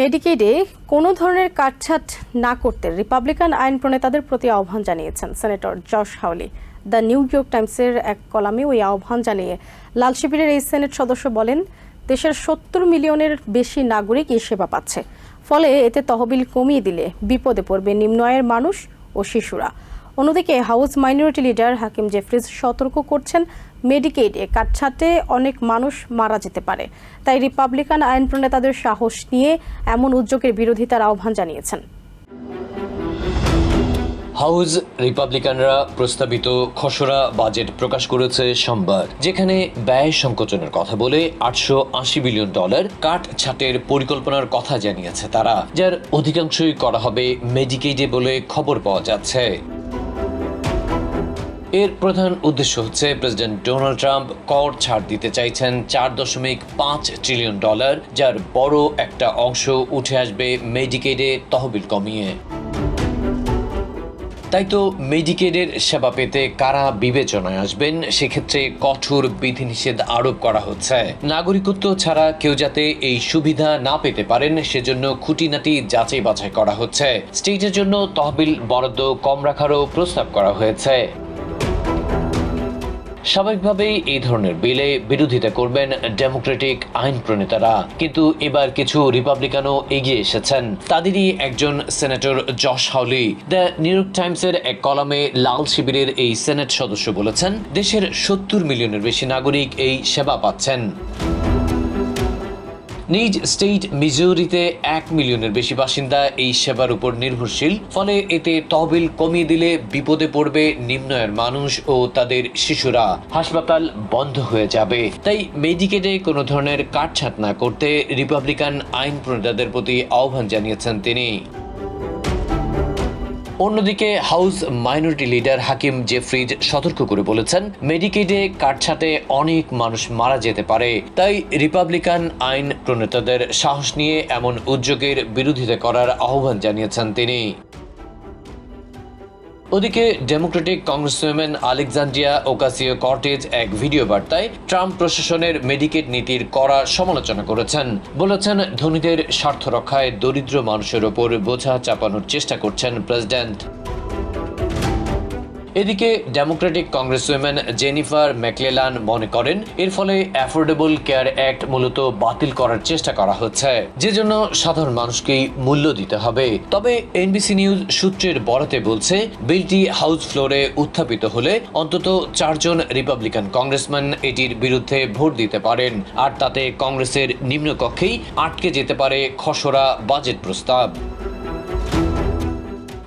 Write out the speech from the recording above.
মেডিকেডে কোনো ধরনের কাটছাট না করতে রিপাবলিকান আইন প্রণেতাদের প্রতি আহ্বান জানিয়েছেন senator Josh Hawley the New York টাইমসের এক কলামে ওই আহ্বান জানিয়ে লাল শিবিরের এই সেনেট সদস্য বলেন, দেশের সত্তর মিলিয়নের বেশি নাগরিক এই সেবা পাচ্ছে। ফলে এতে তহবিল কমিয়ে দিলে বিপদে পড়বে নিম্ন আয়ের মানুষ ও শিশুরা। অন্যদিকে house minority leader Hakeem Jeffries সতর্ক করছেন মেডিকেডে কাটছাটে অনেক মানুষ মারা যেতে পারে। তাই রিপাবলিকান আইন প্রণেতাদের সাহস নিয়ে এমন উদ্যোগের বিরোধিতার আহ্বান জানিয়েছেন। হাউস রিপাবলিকানরা প্রস্তাবিত খসড়া বাজেট প্রকাশ করেছে সোমবার, যেখানে ব্যয় সংকোচনের কথা বলে আটশো আশি বিলিয়ন ডলার কাট ছাটের পরিকল্পনার কথা জানিয়েছে তারা, যার অধিকাংশই করা হবে মেডিকেডে বলে খবর পাওয়া যাচ্ছে। এর প্রধান উদ্দেশ্য হচ্ছে প্রেসিডেন্ট ডোনাল্ড ট্রাম্প কর ছাড় দিতে চাইছেন চার দশমিক পাঁচ ট্রিলিয়ন ডলার, যার বড় একটা অংশ উঠে আসবে মেডিকেডে তহবিল কমিয়ে। তাই তো মেডিকেডের সেবা পেতে কারা বিবেচনায় আসবেন, সেক্ষেত্রে কঠোর বিধিনিষেধ আরোপ করা হচ্ছে। নাগরিকত্ব ছাড়া কেউ যাতে এই সুবিধা না পেতে পারেন, সেজন্য খুঁটিনাটি যাচাই বাছাই করা হচ্ছে। স্টেটের জন্য তহবিল বরাদ্দ কম রাখারও প্রস্তাব করা হয়েছে। স্বাভাবিকভাবেই এই ধরনের বিলে বিরোধিতা করবেন ডেমোক্রেটিক আইন প্রণেতারা। কিন্তু এবার কিছু রিপাবলিকানও এগিয়ে এসেছেন। তাদেরই একজন senator Josh Hawley. The New York টাইমসের এক কলামে লাল শিবিরের এই সেনেট সদস্য বলেছেন, দেশের সত্তর মিলিয়নের বেশি নাগরিক এই সেবা পাচ্ছেন। নিজ স্টেট মিজোরিতে এক মিলিয়নের বেশি বাসিন্দা এই সেবার উপর নির্ভরশীল। ফলে এতে তহবিল কমিয়ে দিলে বিপদে পড়বে নিম্নয়ের মানুষ ও তাদের শিশুরা। হাসপাতাল বন্ধ হয়ে যাবে। তাই মেডিকেটে কোনো ধরনের কাটছাট না করতে রিপাবলিকান আইন প্রণেতাদের প্রতি আহ্বান জানিয়েছেন তিনি। অন্যদিকে, house minority leader Hakeem Jeffries সতর্ক করে বলেছেন, মেডিকেডে কাটছাতে অনেক মানুষ মারা যেতে পারে। তাই রিপাবলিকান আইন প্রণেতাদের সাহস নিয়ে এমন উদ্যোগের বিরোধিতা করার আহ্বান জানিয়েছেন তিনি। ওদিকে democratic congressman Alexandria Ocasio Cortez এক ভিডিও বার্তায় ট্রাম্প প্রশাসনের মেডিকেট নীতির কড়া সমালোচনা করেছেন। বলেছেন, ধনীদের স্বার্থ রক্ষায় দরিদ্র মানুষের ওপর বোঝা চাপানোর চেষ্টা করছেন প্রেসিডেন্ট। এদিকে ডেমোক্রেটিক কংগ্রেসম্যান জেনিফার ম্যাকলেলান মনে করেন, এর ফলে অ্যাফোর্ডেবল কেয়ার অ্যাক্ট মূলত বাতিল করার চেষ্টা করা হচ্ছে, যে জন্য সাধারণ মানুষকেই মূল্য দিতে হবে। তবে এনবিসি নিউজ সূত্রের বরাতে বলছে, বিলটি হাউস ফ্লোরে উত্থাপিত হলে অন্তত চারজন রিপাবলিকান কংগ্রেসম্যান এটির বিরুদ্ধে ভোট দিতে পারেন, আর তাতে কংগ্রেসের নিম্নকক্ষেই আটকে যেতে পারে খসড়া বাজেট প্রস্তাব।